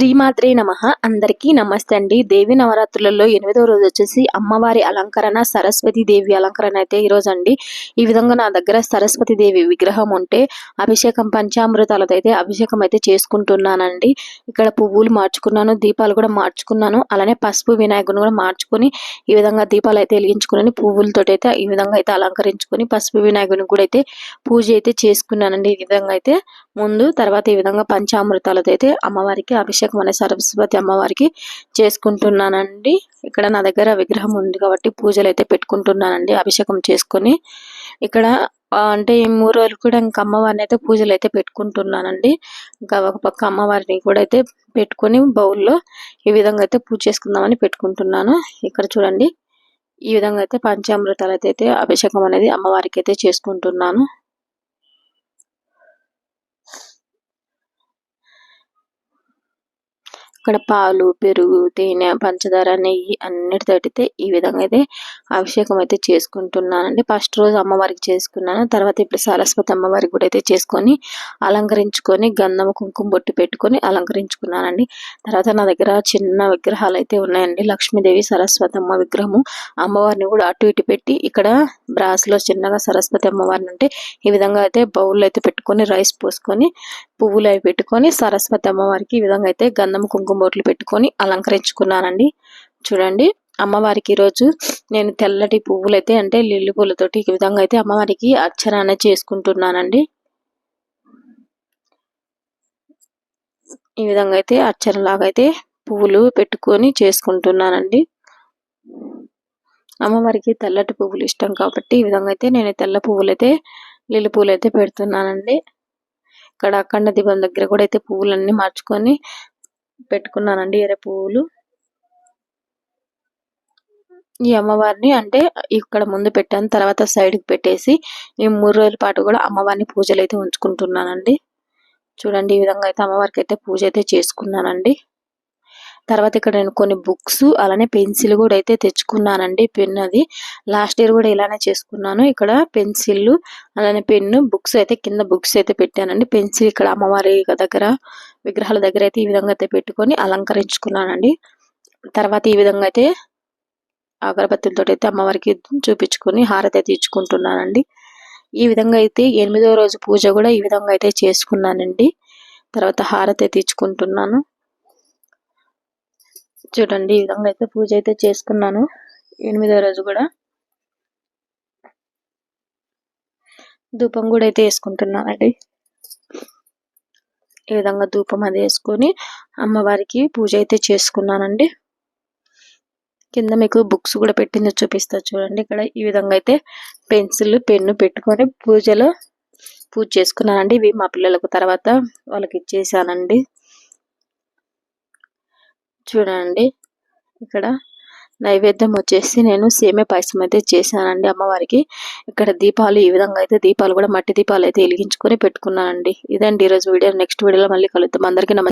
శ్రీమాత్రే నమ. అందరికీ నమస్తే అండి. దేవి నవరాత్రులలో ఎనిమిదవ రోజు వచ్చేసి అమ్మవారి అలంకరణ సరస్వతి దేవి అలంకరణ అయితే ఈరోజు అండి. ఈ విధంగా నా దగ్గర సరస్వతి దేవి విగ్రహం ఉంటే అభిషేకం పంచామృతాలతో అయితే అభిషేకం అయితే చేసుకుంటున్నానండి. ఇక్కడ పువ్వులు మార్చుకున్నాను దీపాలు కూడా మార్చుకున్నాను. అలానే పసుపు వినాయకుని కూడా మార్చుకొని ఈ విధంగా దీపాలు అయితే వెలిగించుకుని పువ్వులతో అయితే ఈ విధంగా అయితే అలంకరించుకొని పసుపు వినాయకుని కూడా అయితే పూజ అయితే చేసుకున్నానండి. ఈ విధంగా అయితే ముందు తర్వాత ఈ విధంగా పంచామృతాలతో అయితే అమ్మవారికి అభిషేకం అనే సరస్వతి అమ్మవారికి చేసుకుంటున్నానండి. ఇక్కడ నా దగ్గర విగ్రహం ఉంది కాబట్టి పూజలు అయితే పెట్టుకుంటున్నానండి. అభిషేకం చేసుకొని ఇక్కడ అంటే ఈ మూడు రోజులు కూడా ఇంకా అమ్మవారిని అయితే పూజలు అయితే పెట్టుకుంటున్నానండి. ఇంకా ఒక పక్క అమ్మవారిని కూడా అయితే పెట్టుకొని బౌల్లో ఈ విధంగా అయితే పూజ చేసుకుందామని పెట్టుకుంటున్నాను. ఇక్కడ చూడండి ఈ విధంగా అయితే పంచామృతాలు అయితే అభిషేకం అనేది అమ్మవారికి అయితే చేసుకుంటున్నాను. ఇక్కడ పాలు పెరుగు తేనె పంచదార నెయ్యి అన్నిటితోటి ఈ విధంగా అయితే అభిషేకం అయితే చేసుకుంటున్నానండి. ఫస్ట్ రోజు అమ్మవారికి చేసుకున్నాను. తర్వాత ఇప్పుడు సరస్వతి అమ్మవారికి కూడా అయితే చేసుకొని అలంకరించుకొని గంధం కుంకుమ బొట్టు పెట్టుకొని అలంకరించుకున్నానండి. తర్వాత నా దగ్గర చిన్న విగ్రహాలు అయితే ఉన్నాయండి. లక్ష్మీదేవి సరస్వతి అమ్మ విగ్రహము. అమ్మవారిని కూడా అటు ఇటు పెట్టి ఇక్కడ బ్రాస్లో చిన్నగా సరస్వతి అమ్మవారిని ఉంటే ఈ విధంగా అయితే బౌల్ అయితే పెట్టుకొని రైస్ పోసుకొని పువ్వులు అవి పెట్టుకొని సరస్వతి అమ్మవారికి ఈ విధంగా అయితే గంధం కుంకుమ బొట్లు పెట్టుకొని అలంకరించుకున్నానండి. చూడండి అమ్మవారికి ఈరోజు నేను తెల్లటి పువ్వులు అయితే అంటే లిల్లి పూలతోటి ఈ విధంగా అయితే అమ్మవారికి అర్చన చేసుకుంటున్నానండి. ఈ విధంగా అయితే అర్చనలాగా అయితే పువ్వులు పెట్టుకొని చేసుకుంటున్నానండి. అమ్మవారికి తెల్లటి పువ్వులు ఇష్టం కాబట్టి ఈ విధంగా అయితే నేను తెల్ల పువ్వులు అయితే లిల్లి పూలు అయితే పెడుతున్నానండి. ఇక్కడ అఖండ దీపం దగ్గర కూడా అయితే పువ్వులన్నీ మార్చుకొని పెట్టుకున్నానండి ఎర్ర పువ్వులు ఈ అమ్మవారిని అంటే ఇక్కడ ముందు పెట్టాను తర్వాత సైడ్కి పెట్టేసి ఈ మూడు రోజుల పాటు కూడా అమ్మవారిని పూజలు అయితే ఉంచుకుంటున్నానండి. చూడండి ఈ విధంగా అయితే అమ్మవారికి అయితే పూజ అయితే చేసుకున్నానండి. తర్వాత ఇక్కడ నేను కొన్ని బుక్స్ అలానే పెన్సిల్ కూడా అయితే తెచ్చుకున్నానండి పెన్ అది. లాస్ట్ ఇయర్ కూడా ఇలానే చేసుకున్నాను. ఇక్కడ పెన్సిల్ అలానే పెన్ను బుక్స్ అయితే కింద బుక్స్ అయితే పెట్టానండి. పెన్సిల్ ఇక్కడ అమ్మవారి దగ్గర విగ్రహాల దగ్గర అయితే ఈ విధంగా అయితే పెట్టుకొని అలంకరించుకున్నానండి. తర్వాత ఈ విధంగా అయితే అగరబత్తులతో అయితే అమ్మవారికి చూపించుకొని హారతి అయితే ఇచ్చుకుంటున్నానండి. ఈ విధంగా అయితే ఎనిమిదో రోజు పూజ కూడా ఈ విధంగా అయితే చేసుకున్నానండి. తర్వాత హారతి అయితే ఇచ్చుకుంటున్నాను. చూడండి ఈ విధంగా అయితే పూజ అయితే చేసుకున్నాను ఎనిమిదో రోజు కూడా ధూపం కూడా అయితే వేసుకుంటున్నానండి. ఈ విధంగా ధూపం అది వేసుకొని అమ్మవారికి పూజ అయితే చేసుకున్నానండి. కింద మీకు బుక్స్ కూడా పెట్టింది చూపిస్తా చూడండి. ఇక్కడ ఈ విధంగా అయితే పెన్సిల్ పెన్ను పెట్టుకొని పూజలో పూజ చేసుకున్నానండి. ఇవి మా పిల్లలకు తర్వాత వాళ్ళకి ఇచ్చేసానండి. చూడండి. ఇక్కడ నైవేద్యం వచ్చేసి నేను సేమే పాయసం అయితే చేశానండి అమ్మవారికి. ఇక్కడ దీపాలు ఈ విధంగా అయితే దీపాలు కూడా మట్టి దీపాలు అయితే వెలిగించుకొని పెట్టుకున్నానండి. ఇదండి ఈరోజు వీడియో. నెక్స్ట్ వీడియోలో మళ్ళీ కలుద్దాం. అందరికీ నమస్తే